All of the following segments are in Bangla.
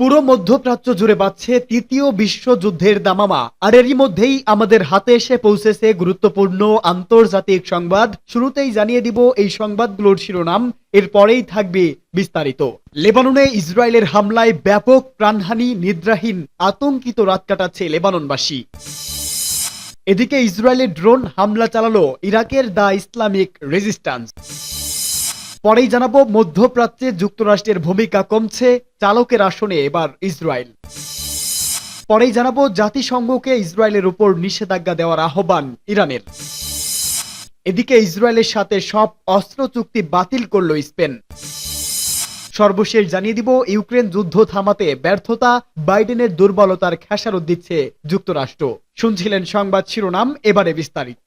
পুরো মধ্যপ্রাচ্য জুড়ে বাড়ছে তৃতীয় বিশ্বযুদ্ধের দামামা। আর এরই মধ্যেই আমাদের হাতে এসে পৌঁছেছে গুরুত্বপূর্ণ আন্তর্জাতিক সংবাদ। শুরুতেই জানিয়ে দিব এই সংবাদগুলোর শিরোনাম, এরপরেই থাকবে বিস্তারিত। লেবাননে ইসরায়েলের হামলায় ব্যাপক প্রাণহানি, নিদ্রাহীন, আতঙ্কিত রাত কাটাচ্ছে লেবাননবাসী। এদিকে ইসরায়েলের ড্রোন হামলা চালালো ইরাকের দা ইসলামিক রেজিস্ট্যান্স। পরেই জানাব, মধ্যপ্রাচ্যে যুক্তরাষ্ট্রের ভূমিকা কমছে, চালকের আসনে এবার ইসরায়েল। পরেই জানাব, জাতিসংঘকে ইসরায়েলের উপর নিষেধাজ্ঞা দেওয়ার আহ্বান ইরানের। এদিকে ইসরায়েলের সাথে সব অস্ত্র চুক্তি বাতিল করল স্পেন। সর্বশেষ জানিয়ে দিব, ইউক্রেন যুদ্ধ থামাতে ব্যর্থতা, বাইডেনের দুর্বলতার খেসারত দিচ্ছে যুক্তরাষ্ট্র। শুনছিলেন সংবাদ শিরোনাম, এবারে বিস্তারিত।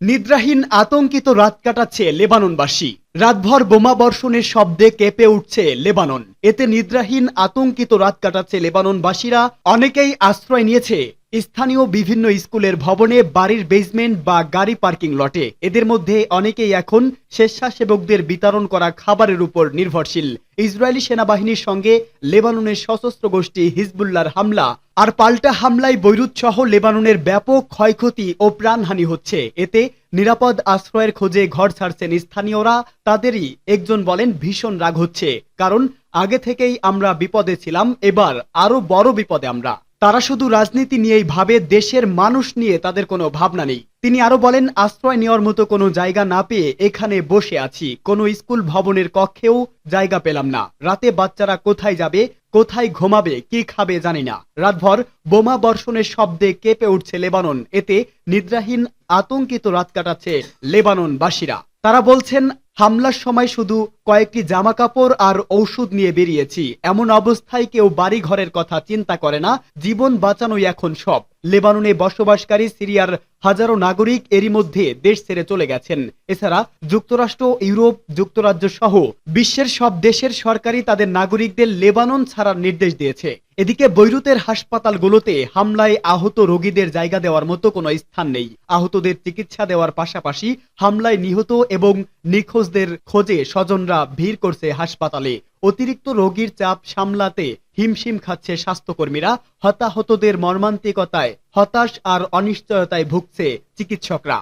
নিদ্রাহীন আতঙ্কিত রাত কাটাচ্ছে লেবাননবাসী। রাতভর বোমা বর্ষণের শব্দে কেঁপে উঠছে লেবানন। এতে নিদ্রাহীন আতঙ্কিত রাত কাটাচ্ছে লেবাননবাসীরা, অনেকেই আশ্রয় নিয়েছে। স্থানীয় বিভিন্ন স্কুলের ভবনে বাড়ির বেসমেন্ট বা গাড়ি পার্কিং লটে। এদের মধ্যে অনেকেই এখন স্বেচ্ছাসেবকদের বিতরণ করা খাবারের উপর নির্ভরশীল। ইসরায়েলি সেনাবাহিনীর সঙ্গে লেবাননের সশস্ত্র গোষ্ঠী হিজবুল্লার হামলা। আর পাল্টা হামলায় বৈরুত সহ লেবাননের ব্যাপক ক্ষয়ক্ষতি ও প্রাণহানি হচ্ছে। এতে নিরাপদ আশ্রয়ের খোঁজে ঘর ছাড়ছেন স্থানীয়রা। তাদেরই একজন বলেন, ভীষণ রাগ হচ্ছে। কারণ, আগে থেকেই আমরা বিপদে ছিলাম, এবার আরও বড় বিপদে আমরা। তারা শুধু রাজনীতি নিয়েই ভাবে, দেশের মানুষ নিয়ে তাদের কোনো ভাবনা নেই। তিনি আরও বলেন, আশ্রয় নেওয়ার মতো কোনো জায়গা না পেয়ে এখানে বসে আছি। কোনো স্কুল ভবনের কক্ষেও জায়গা পেলাম না। রাতে বাচ্চারা কোথায় যাবে, কোথায় ঘুমাবে, কি খাবে জানি না। রাতভর বোমা বর্ষণের শব্দে কেঁপে উঠছে লেবানন। এতে নিদ্রাহীন, আতঙ্কিত রাত কাটাচ্ছে লেবাননবাসীরা। তারা বলছেন হামলার সময় শুধু কয়েকটি জামা কাপড় আর ঔষধ নিয়ে বেরিয়েছি। এমন অবস্থায় কেউ বাড়ি ঘরের কথা চিন্তা করে না, জীবন বাঁচানোই এখন সব। লেবাননে বসবাসকারী সিরিয়ার হাজারো নাগরিক এরই মধ্যে দেশ ছেড়ে চলে গেছেন। এছাড়া যুক্তরাষ্ট্র, ইউরোপ, যুক্তরাজ্য সহ বিশ্বের সব দেশের সরকারই তাদের নাগরিকদের লেবানন ছাড়ার নির্দেশ দিয়েছে। এদিকে বৈরুতের হাসপাতালগুলোতে হামলায় আহত রোগীদের জায়গা দেওয়ার মতো কোনো স্থান নেই। আহতদের চিকিৎসা দেওয়ার পাশাপাশি হামলায় নিহত এবং নিখোঁজদের খোঁজে স্বজনরা ভিড় করছে হাসপাতালে। অতিরিক্ত রোগীর চাপ সামলাতে হিমশিম খাচ্ছে স্বাস্থ্যকর্মীরা। হতাহতদের মর্মান্তিকতায় হতাশ আর অনিশ্চয়তায় ভুগছে চিকিৎসকরা।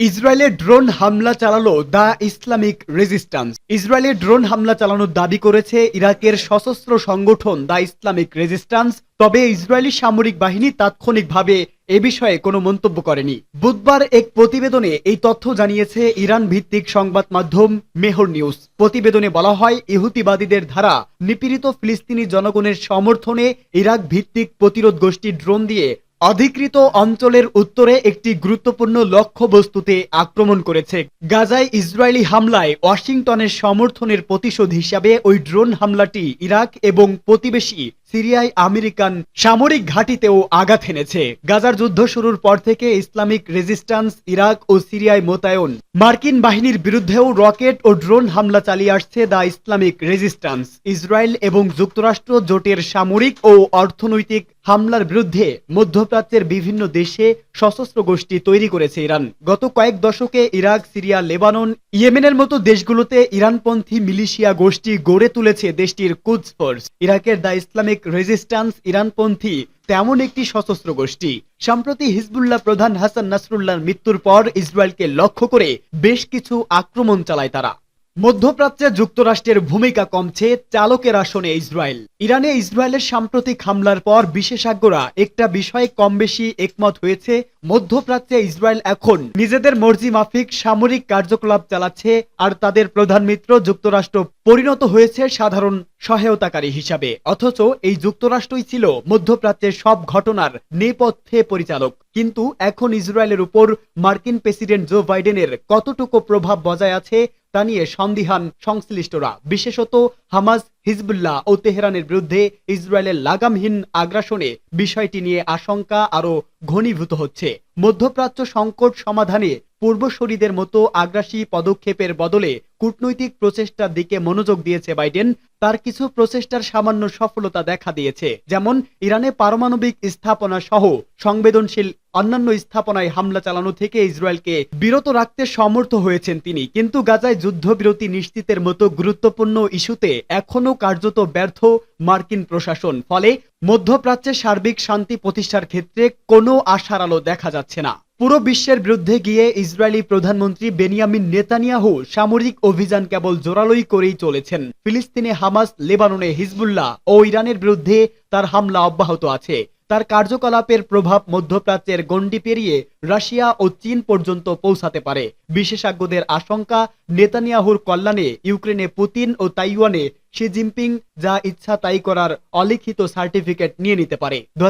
ইসরায়েলের ড্রোন হামলা চালালো দ্য ইসলামিক রেজিস্ট্যান্স। ইসরায়েলের ড্রোন হামলা চালানোর দাবি করেছে ইরাকের সশস্ত্র সংগঠন দ্য ইসলামিক রেজিস্ট্যান্স। তবে ইসরায়েলি সামরিক বাহিনী তাৎক্ষণিকভাবে এ বিষয়ে কোনো মন্তব্য করেনি। বুধবার এক প্রতিবেদনে এই তথ্য জানিয়েছে ইরান ভিত্তিক সংবাদ মাধ্যম মেহর নিউজ। প্রতিবেদনে বলা হয় ইহুতিবাদীদের ধারা নিপীড়িত ফিলিস্তিনি জনগণের সমর্থনে ইরাক ভিত্তিক প্রতিরোধ গোষ্ঠী ড্রোন দিয়ে অধিকৃত অঞ্চলের উত্তরে একটি গুরুত্বপূর্ণ লক্ষ্যবস্তুতে আক্রমণ করেছে। গাজায় ইসরায়েলি হামলায় ওয়াশিংটনের সমর্থনের প্রতিশোধ হিসাবে ওই ড্রোন হামলাটি ইরাক এবং প্রতিবেশী সিরিয়ায় আমেরিকান সামরিক ঘাঁটিতেও আঘাত এনেছে। গাজার যুদ্ধ শুরুর পর থেকে ইসলামিক রেজিস্ট্যান্স, ইরাক ও সিরিয়ায় মোতায়েন। মার্কিন বাহিনীর বিরুদ্ধেও রকেট ও ড্রোন হামলা চালিয়ে আসছে দ্য ইসলামিক রেজিস্ট্যান্স। ইসরায়েল এবং যুক্তরাষ্ট্র জোটের সামরিক ও অর্থনৈতিক হামলার বিরুদ্ধে মধ্যপ্রাচ্যের বিভিন্ন দেশে সশস্ত্র গোষ্ঠী তৈরি করেছে ইরান। গত কয়েক দশকে ইরাক, সিরিয়া, লেবানন, ইয়েমেনের মতো দেশগুলোতে ইরানপন্থী মিলিশিয়া গোষ্ঠী গড়ে তুলেছে দেশটির কুদস ফোর্স ইরাকের দ্য ইসলামিক রেজিস্ট্যান্স ইরানপন্থী তেমন একটি সশস্ত্র গোষ্ঠী। সম্প্রতি হিজবুল্লাহ প্রধান হাসান নাসরুল্লাহর মৃত্যুর পর ইসরায়েলকে লক্ষ্য করে বেশ কিছু আক্রমণ চালায় তারা। মধ্যপ্রাচ্যে যুক্তরাষ্ট্রের ভূমিকা কমছে চালকের আসনে ইসরায়েল। ইরানে ইসরায়েলের সাম্প্রতিক হামলার পর বিশেষজ্ঞরা একটা বিষয়ে কম বেশি একমত হয়েছে, মধ্যপ্রাচ্যে ইসরায়েল এখন নিজেদের মর্জি মাফিক সামরিক কার্যকলাপ চালাচ্ছে আর তাদের প্রধান মিত্র যুক্তরাষ্ট্র পরিণত হয়েছে সাধারণ সহায়তাকারী হিসাবে। অথচ এই যুক্তরাষ্ট্রই ছিল মধ্যপ্রাচ্যের সব ঘটনার নেপথ্যে পরিচালক। কিন্তু এখন ইসরায়েলের উপর মার্কিন প্রেসিডেন্ট জো বাইডেনের কতটুকু প্রভাব বজায় আছে তা নিয়ে সন্দিহান সংশ্লিষ্টরা, বিশেষত হামাজ, হিজবুল্লাহ ও তেহরানের বিরুদ্ধে ইসরায়েলের লাগামহীন আগ্রাসনে বিষয়টি নিয়ে আশঙ্কা আরও ঘনীভূত হচ্ছে। মধ্যপ্রাচ্য সংকট সমাধানে পূর্বশরীদের মতো আগ্রাসী পদক্ষেপের বদলে কূটনৈতিক প্রচেষ্টার দিকে মনোযোগ দিয়েছে বাইডেন। তার কিছু প্রচেষ্টার সামান্য সফলতা দেখা দিয়েছে। যেমন, ইরানে পারমাণবিক স্থাপনা সহ সংবেদনশীল অন্যান্য স্থাপনায় হামলা চালানো থেকে ইসরায়েলকে বিরত রাখতে সমর্থ হয়েছেন তিনি। কিন্তু গাজায় যুদ্ধবিরতি নিশ্চিতের মতো গুরুত্বপূর্ণ ইস্যুতে এখনও কার্যত ব্যর্থ মার্কিন প্রশাসন। ফলে মধ্যপ্রাচ্যে সার্বিক শান্তি প্রতিষ্ঠার ক্ষেত্রে কোনো আশার আলো দেখা যাচ্ছে না। পুরো বিশ্বের বিরুদ্ধে গিয়ে ইসরায়েলি প্রধানমন্ত্রী বেনিয়ামিন নেতানিয়াহু সামরিক অভিযান কেবল জোরালোই করেই চলেছেন। ফিলিস্তিনে হামাস, লেবাননে হিজবুল্লাহ ও ইরানের বিরুদ্ধে তার হামলা অব্যাহত আছে। তার কার্যকলাপের প্রভাব মধ্যপ্রাচ্যের গণ্ডি পেরিয়ে রাশিয়া ও চীন পর্যন্ত পৌঁছাতে পারে। বিশেষজ্ঞদের আশঙ্কা, নেতানিয়াহুর কল্যাণে ইউক্রেনে পুতিন ও তাইওয়ানে শি জিনপিং যা ইচ্ছা তাই করার অলিখিত সার্টিফিকেট নিয়ে নিতে পারে। দু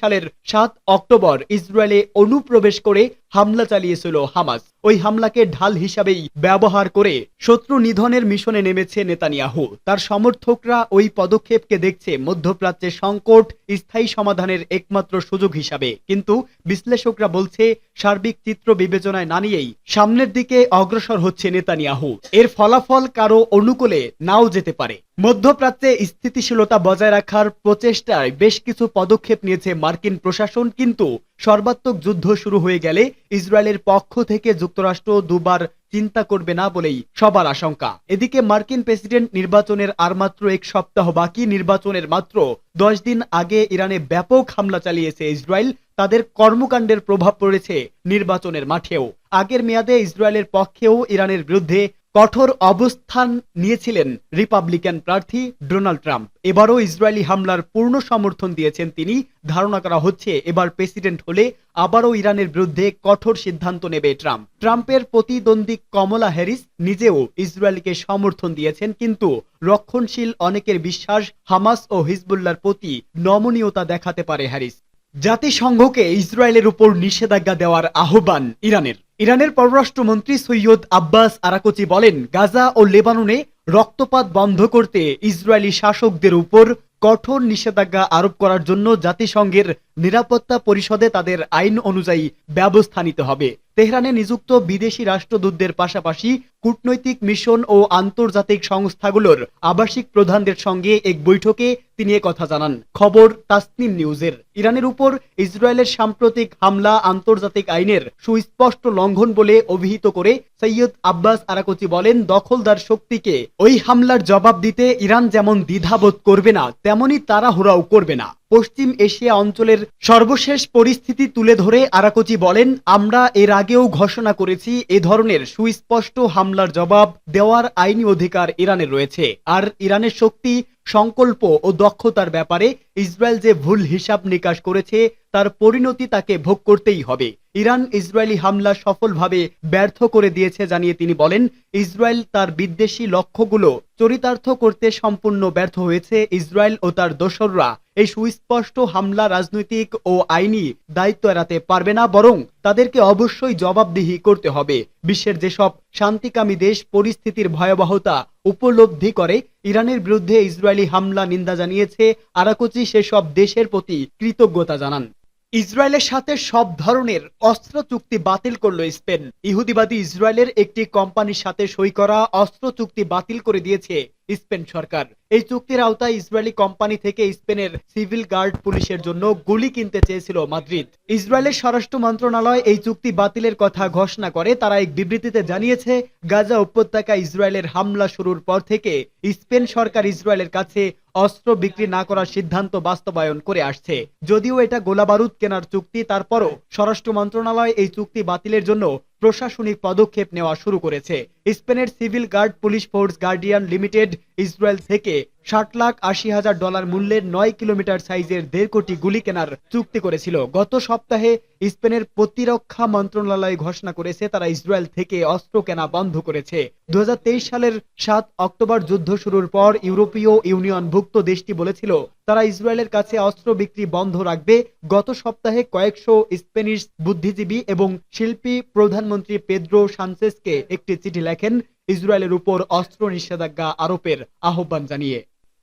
সালের সাত অক্টোবর ইসরায়েলে অনুপ্রবেশ করে হামলা চালিয়েছিল হামাস। ওই হামলাকে ঢাল হিসাবেই ব্যবহার করে শত্রু নিধনের মিশনে নেমেছে নেতানিয়াহু। তার সমর্থকরা ওই পদক্ষেপকে দেখছে মধ্যপ্রাচ্যের সংকট, স্থায়ী সমাধানের একমাত্র সুযোগ হিসাবে। কিন্তু বিশ্লেষকরা বলছে, সার্বিক চিত্র বিবেচনায় না নিয়েই সামনের দিকে অগ্রসর হচ্ছে নেতানিয়াহু। এর ফলাফল কারও অনুকূলে নাও যেতে পারে। মধ্যপ্রাচ্যে স্থিতিশীলতা বজায় রাখার প্রচেষ্টায় বেশ কিছু পদক্ষেপ নিয়েছে মার্কিন প্রশাসন, কিন্তু সর্বাত্মক যুদ্ধ শুরু হয়ে গেলে ইসরায়েলের পক্ষ থেকে যুক্তরাষ্ট্র দুবার চিন্তা করবে না বলেই সবার আশঙ্কা। এদিকে মার্কিন প্রেসিডেন্ট নির্বাচনের আর মাত্র এক সপ্তাহ বাকি, নির্বাচনের মাত্র দশ দিন আগে ইরানে ব্যাপক হামলা চালিয়েছে ইসরায়েল। তাদের কর্মকাণ্ডের প্রভাব পড়েছে নির্বাচনের মাঠেও। আগের মেয়াদে ইসরায়েলের পক্ষেও ইরানের বিরুদ্ধে কঠোর অবস্থান নিয়েছিলেন রিপাবলিকান প্রার্থী ডোনাল্ড ট্রাম্প। এবারও ইসরায়েলি হামলার পূর্ণ সমর্থন দিয়েছেন তিনি। ধারণা করা হচ্ছে, এবার প্রেসিডেন্ট হলে আবারও ইরানের বিরুদ্ধে কঠোর সিদ্ধান্ত নেবে ট্রাম্প। ট্রাম্পের প্রতিদ্বন্দ্বী কমলা হ্যারিস নিজেও ইসরায়েলকে সমর্থন দিয়েছেন, কিন্তু রক্ষণশীল অনেকের বিশ্বাস হামাস ও হিজবুল্লার প্রতি নমনীয়তা দেখাতে পারে হ্যারিস। জাতিসংঘকে ইসরায়েলের উপর নিষেধাজ্ঞা দেওয়ার আহ্বান ইরানের। ইরানের পররাষ্ট্রমন্ত্রী সৈয়দ আব্বাস আরাকচি বলেন, গাজা ও লেবাননে রক্তপাত বন্ধ করতে ইসরায়েলি শাসকদের উপর কঠোর নিষেধাজ্ঞা আরোপ করার জন্য জাতিসংঘের নিরাপত্তা পরিষদে তাদের আইন অনুযায়ী ব্যবস্থা নিতে হবে। তেহরানে নিযুক্ত বিদেশি রাষ্ট্রদূতদের পাশাপাশি কূটনৈতিক মিশন ও আন্তর্জাতিক সংস্থাগুলোর আবাসিক প্রধানদের সঙ্গে এক বৈঠকে তিনি কথা জানান। খবর তাসনিম নিউজের। ইরানের উপর ইসরায়েলের সাম্প্রতিক হামলা আন্তর্জাতিক আইনের সুস্পষ্ট লঙ্ঘন বলে অভিহিত করে সৈয়দ আব্বাস আরাকচি বলেন, দখলদার শক্তিকে ওই হামলার জবাব দিতে ইরান যেমন দ্বিধাবোধ করবে না, তেমনি তাড়াহুড়াও করবে না। পশ্চিম এশিয়া অঞ্চলের সর্বশেষ পরিস্থিতি তুলে ধরে আরাকোচি বলেন, আমরা এর আগেও ঘোষণা করেছি এ ধরনের সুস্পষ্ট হামলার জবাব দেওয়ার আইনি অধিকার ইরানের রয়েছে। আর ইরানের শক্তি, সংকল্প ও দক্ষতার ব্যাপারে ইসরায়েল যে ভুল হিসাব নিকাশ করেছে, তার পরিণতি তাকে ভোগ করতেই হবে। ইরান ইসরায়েলি হামলা সফলভাবে ব্যর্থ করে দিয়েছে জানিয়ে তিনি বলেন, ইসরায়েল তার বিদ্বেষী লক্ষ্যগুলো চরিতার্থ করতে সম্পূর্ণ ব্যর্থ হয়েছে। ইসরায়েল ও তার দোসররা এই সুস্পষ্ট হামলা রাজনৈতিক ও আইনি দায়িত্ব এড়াতে পারবে না, বরং তাদেরকে অবশ্যই জবাবদিহি করতে হবে। বিশ্বের যেসব শান্তিকামী দেশ পরিস্থিতির ভয়াবহতা উপলব্ধি করে, ইরানের বিরুদ্ধে ইসরায়েলি হামলা নিন্দা জানিয়েছে আরাকুচি সেসব দেশের প্রতি কৃতজ্ঞতা জানান। ইসরায়েলের সাথে সব ধরনের অস্ত্র চুক্তি বাতিল করল স্পেন। ইহুদিবাদী ইসরায়েলের একটি কোম্পানির সাথে সই করা অস্ত্র চুক্তি বাতিল করে দিয়েছে স্পেন সরকার। এই চুক্তির আওতায় ইসরায়েলি কোম্পানি থেকে স্পেনের সিভিল গার্ড পুলিশের জন্য গুলি কিনতে চেয়েছিল মাদ্রিদ। ইসরায়েলের স্বরাষ্ট্র মন্ত্রণালয় এই চুক্তি বাতিলের কথা ঘোষণা করে, তারা এক বিবৃতিতে জানিয়েছে, গাজা উপত্যকা ইসরায়েলের হামলা শুরুর পর থেকে স্পেন সরকার ইসরায়েলের কাছে অস্ত্র বিক্রি না করার সিদ্ধান্ত বাস্তবায়ন করে আসছে। যদিও এটা গোলাবারুদ কেনার চুক্তি, তারপরও স্বরাষ্ট্র মন্ত্রণালয় এই চুক্তি বাতিলের জন্য প্রশাসনিক পদক্ষেপ নেওয়া শুরু করেছে। স্পেনের civil guard police force Guardian limited Israel থেকে ষাট লাখ আশি হাজার ডলার মূল্যের নয় কিলোমিটার সাইজের দেড় কোটি গুলি কেনার চুক্তি করেছিল। গত সপ্তাহে স্পেনের প্রতিরক্ষা মন্ত্রণালয় ঘোষণা করেছে, তারা ইসরায়েল থেকে অস্ত্র কেনা বন্ধ করেছে। দুই হাজার তেইশ সালের সাত অক্টোবর যুদ্ধ শুরুর পর ইউরোপীয় ইউনিয়নভুক্ত দেশটি বলেছিল, তারা ইসরায়েলের কাছে অস্ত্র বিক্রি বন্ধ রাখবে। গত সপ্তাহে কয়েকশো স্পেনিশ বুদ্ধিজীবী এবং শিল্পী প্রধানমন্ত্রী পেদ্রো সানসেসকে একটি চিঠি লেখেন, ইসরায়েলের উপর অস্ত্র নিষেধাজ্ঞা আরোপের আহ্বান জানিয়ে।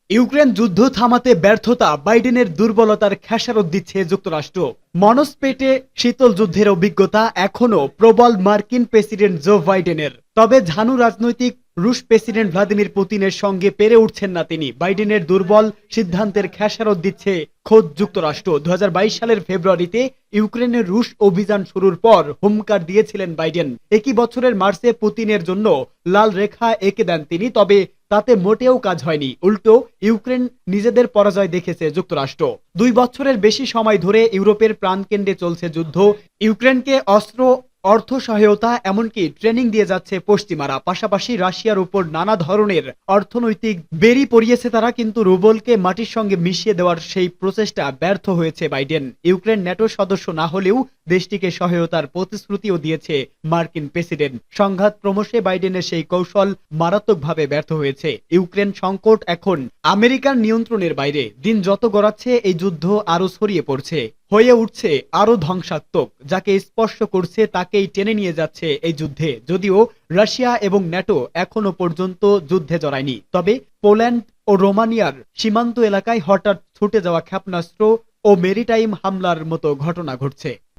ইউক্রেন যুদ্ধ থামাতে ব্যর্থতা বাইডেনের দুর্বলতার খেসারত দিচ্ছে যুক্তরাষ্ট্র। মনস্পেটে শীতল যুদ্ধের অভিজ্ঞতা এখনও প্রবল মার্কিন প্রেসিডেন্ট জো বাইডেনের। তবে ঝানু রাজনৈতিক রুশ প্রেসিডেন্ট ভ্লাদিমির পুতিনের সঙ্গে পেরে উঠছেন না তিনি। বাইডেনের দুর্বল সিদ্ধান্তের খেসারত দিচ্ছে খোদ যুক্তরাষ্ট্র। দু হাজার বাইশ সালের ফেব্রুয়ারিতে ইউক্রেনের রুশ অভিযান শুরুর পর হুমকার দিয়েছিলেন বাইডেন। একই বছরের মার্চে পুতিনের জন্য লাল রেখা এঁকে দেন তিনি, তবে তাতে মোটেও কাজ হয়নি। উল্টো, ইউক্রেন নিজেদের পরাজয় দেখেছে যুক্তরাষ্ট্র। দুই বছরের বেশি সময় ধরে ইউরোপের প্রাণকেন্দ্রে চলছে যুদ্ধ। ইউক্রেনকে অস্ত্র অর্থ সহায়তা এমনকি ট্রেনিং দিয়ে যাচ্ছে পশ্চিমারা। পাশাপাশি রাশিয়ার উপর নানা ধরনের অর্থনৈতিক বেরি পড়িয়েছে তারা, কিন্তু রুবলকে মাটির সঙ্গে মিশিয়ে দেওয়ার সেই প্রচেষ্টা ব্যর্থ হয়েছে বাইডেন। ইউক্রেন ন্যাটো সদস্য না হলেও দেশটিকে সহায়তার প্রতিশ্রুতিও দিয়েছে মার্কিন প্রেসিডেন্ট। সংঘাত ক্রমশে বাইডেনের সেই কৌশল মারাত্মকভাবে ব্যর্থ হয়েছে। ইউক্রেন সংকট এখন আমেরিকার নিয়ন্ত্রণের বাইরে। দিন যত গড়াচ্ছে, এই যুদ্ধ আরও ছড়িয়ে পড়ছে। হয়ে উঠছে আরও ধ্বংসাত্মক, যাকে স্পর্শ করছে তাকেই টেনে নিয়ে যাচ্ছে এই যুদ্ধে। যদিও রাশিয়া এবং ন্যাটো এখনও পর্যন্ত যুদ্ধে জড়ায়নি। তবে পোল্যান্ড ও রোমানিয়ার সীমান্ত এলাকায় হঠাৎ ছুটে যাওয়া ক্ষেপণাস্ত্র ও মেরিটাইম হামলার মতো ঘটনা ঘটছে।